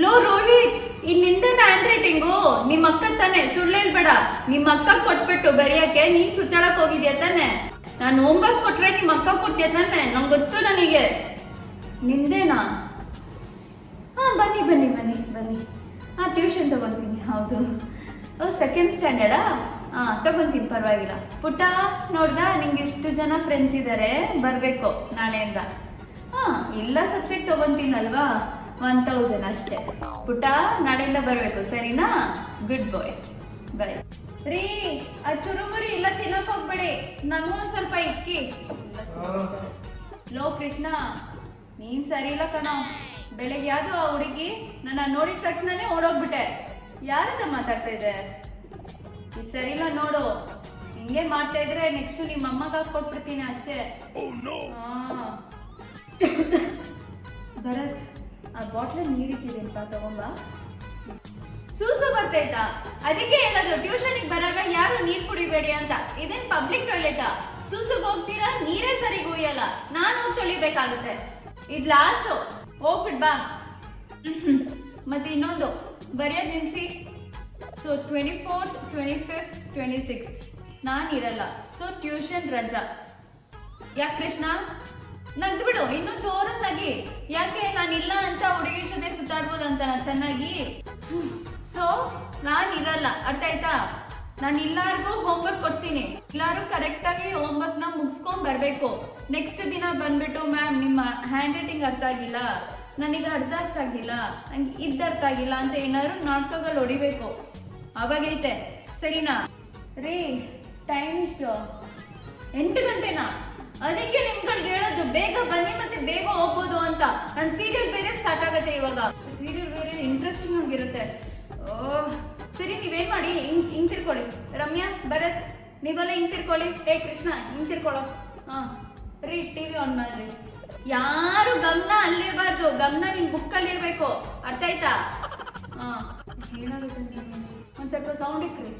Low Rohit ಈ ನಿಂದನ hand writing ನಿಮ್ಮ ಅಕ್ಕ ತಾನೆ. ಸುಳ್ಳೇಳ್ಬೇಡ ನಿಮ್ಮ ಅಕ್ಕ ಕೊಟ್ಬಿಟ್ಟು ಬರೆಯಕ್ಕೆ ನೀನ್ ಸುತ್ತಾಡಕ್ ಹೋಗಿದ್ಯಾ ತಾನೆ? ನಾನು ಹೋಮ್ವರ್ಕ್ ಕೊಟ್ರೆ ನಿಮ್ಮ ಅಕ್ಕ ಕೊಡ್ತೀಯ ತಾನೆ? ನಂಗೆ ಗೊತ್ತು ನನಗೆ. ನಿಂದೇನಾ? ಹಾ, ಬನ್ನಿ ಬನ್ನಿ ಬನ್ನಿ ಬನ್ನಿ. ಹಾ ಟ್ಯೂಷನ್ ತಗೊಂತೀನಿ ಹೌದು. ಓ ಸೆಕೆಂಡ್ ಸ್ಟ್ಯಾಂಡರ್ಡಾ ಹಾ ತಗೊಂತೀನಿ ಪರವಾಗಿಲ್ಲ. ಪುಟ್ಟ, ನೋಡ್ದ, ನಿಂಗೆ ಇಷ್ಟು ಜನ ಫ್ರೆಂಡ್ಸ್ ಇದ್ದಾರೆ ಬರಬೇಕು ನಾಳೆಯಿಂದ. ಹಾ ಎಲ್ಲ ಸಬ್ಜೆಕ್ಟ್ ತಗೊಂತೀನಲ್ವಾ ಒನ್ ತೌಸಂಡ್ ಅಷ್ಟೇ. ಪುಟ ನಾಳೆಯಿಂದ ಬರಬೇಕು ಸರಿನಾ? ಗುಡ್ ಬಾಯ್ ಬಾಯ್ ರೀ ಆ ಚುರುಮುರಿ ಇಲ್ಲ ತಿನ್ನಕ್ ಹೋಗ್ಬೇಡಿ. ನನಗೂ ಒಂದ್ ಸ್ವಲ್ಪ ಇಕ್ಕಿ. ಲೋ ಕೃಷ್ಣ. ನೀನ್ ಸರಿ ಇಲ್ಲ ಕಣ. ಬೆಳಗ್ಗೆ ಯಾವ್ದು ಆ ಹುಡುಗಿ ನನ್ನ ನೋಡಿದ ತಕ್ಷಣನೇ ಓಡೋಗ್ಬಿಟ್ಟೆ. ಯಾರಿಂದ ಮಾತಾಡ್ತಾ ಇದೆ? ಇದು ಸರಿ ಇಲ್ಲ ನೋಡು. ಹಿಂಗೆ ಮಾಡ್ತಾ ಇದ್ರೆ ನೆಕ್ಸ್ಟ್ ನಿಮ್ಮ ಅಮ್ಮಗ ಕೊಟ್ಬಿಡ್ತೀನಿ ಅಷ್ಟೇ. ಆ. ಭರತ್ ಆ ನೀರಿಟ್ಟಿದೆ ಅಂತ ತಗೊಂಬಾ. ಸೂಸು ಬರ್ತೈತಾ ಅದಕ್ಕೆ ಹೇಳೋದು ಟ್ಯೂಷನ್ಗೆ ಬರಾಗ ಯಾರು ನೀರ್ ಕುಡಿಬೇಡಿ ಅಂತ. ಇದೇನ್ ಪಬ್ಲಿಕ್ ಟಾಯ್ಲೆಟಾ. ಸೂಸು ಹೋಗ್ತೀರಾ, ನೀರೇ ಸರಿ ಗುಯ್ಯಲ್ಲ ನಾನು ಹೋಗಿ ತೊಳಿಬೇಕಾಗುತ್ತೆ. ಇದ್ ಲಾಸ್ಟ್ ಹೋಗ್ಬಿಟ್ ಬಾ. ಮತ್ತೆ ಇನ್ನೊಂದು. ಬರೆಯೋದ್ ನಿಲ್ಸಿ. So twenty fourth twenty fifth twenty six ನಾನಿರಲ್ಲ so tuition ರಜಾ. ಯಾಕೆ ಕೃಷ್ಣ? ನಗ್ದು ಬಿಡು, ಇನ್ನು ಜೋರು ನಗಿ. ಯಾಕೆ, ನಾನು ಇಲ್ಲ ಅಂತ ಹುಡುಗಿ ಜೊತೆ ಅಂತ ನಾನು ಚೆನ್ನಾಗಿ? ಸೊ ನಾನು ಇರಲ್ಲ ಅರ್ಥ ಆಯ್ತಾ ನಾನು ಹೋಮ್ ಹೋಮ್ವರ್ಕ್ ಕೊಡ್ತೀನಿ. ಎಲ್ಲಾರು ಕರೆಕ್ಟ್ ಆಗಿ ಹೋಮ್ವರ್ಕ್ನ ಮುಗಿಸ್ಕೊಂಡ್ ಬರ್ಬೇಕು. ನೆಕ್ಸ್ಟ್ ದಿನ ಬಂದ್ಬಿಟ್ಟು ಮ್ಯಾಮ್ ನಿಮ್ಮ ಹ್ಯಾಂಡ್ ರೈಟಿಂಗ್ ಅರ್ಥ ಆಗಿಲ್ಲ. ನನಗೆ ಅರ್ಧ ಅರ್ಥ ಆಗಿಲ್ಲ. ನಂಗೆ ಇದ್ದ ಆಗಿಲ್ಲ ಅಂತ ಏನಾದ್ರು ನಾಟಕಲ್ಲಿ ಹೊಡಿಬೇಕು. ಅವಾಗೈತೆ. ಸರಿನಾ? ರೀ ಟೈಮ್ ಇಷ್ಟು. ಎಂಟು ಗಂಟೆನಾ? ಅದಕ್ಕೆ ಬೇಗ ಬನ್ನಿ ಮತ್ತೆ ಬೇಗ ಹೋಗ್ಬೋದು ಅಂತ. ನನ್ ಸೀರಿಯಲ್ ಬೇರೆ ಸ್ಟಾರ್ಟ್ ಆಗುತ್ತೆ ಇವಾಗ. ಸೀರಿಯಲ್ ಬೇರೆ ಇಂಟ್ರೆಸ್ಟಿಂಗ್ ಆಗಿರುತ್ತೆ ಸರಿ, ನೀವೇನ್ ಮಾಡಿ? ಹಿಂಗ್ ಹಿಂಗ್ ತಿರ್ಕೊಳ್ಳಿ. ರಮ್ಯಾ, ಭರತ್, ನೀವೆಲ್ಲ ಹಿಂಗ್ ತಿರ್ಕೊಳ್ಳಿ. ಏ, ಕೃಷ್ಣ, ಹಿಂಗ್ ತಿರ್ಕೊಳ್ಳೋ. ಹಾ, ರೀ ಟಿವಿ ಆನ್ ಮಾಡ್ರಿ. ಯಾರು ಗಮನ ಅಲ್ಲಿರ್ಬಾರ್ದು. ಗಮನ ನಿಮ್ ಬುಕ್ಕಲ್ಲಿ ಇರ್ಬೇಕು. ಅರ್ಥ ಆಯ್ತಾ? ಹಾ, ಏನಾಗುತ್ತೆ ಒಂದ್ ಸ್ವಲ್ಪ ಸೌಂಡ್ ಇಕ್ರಿ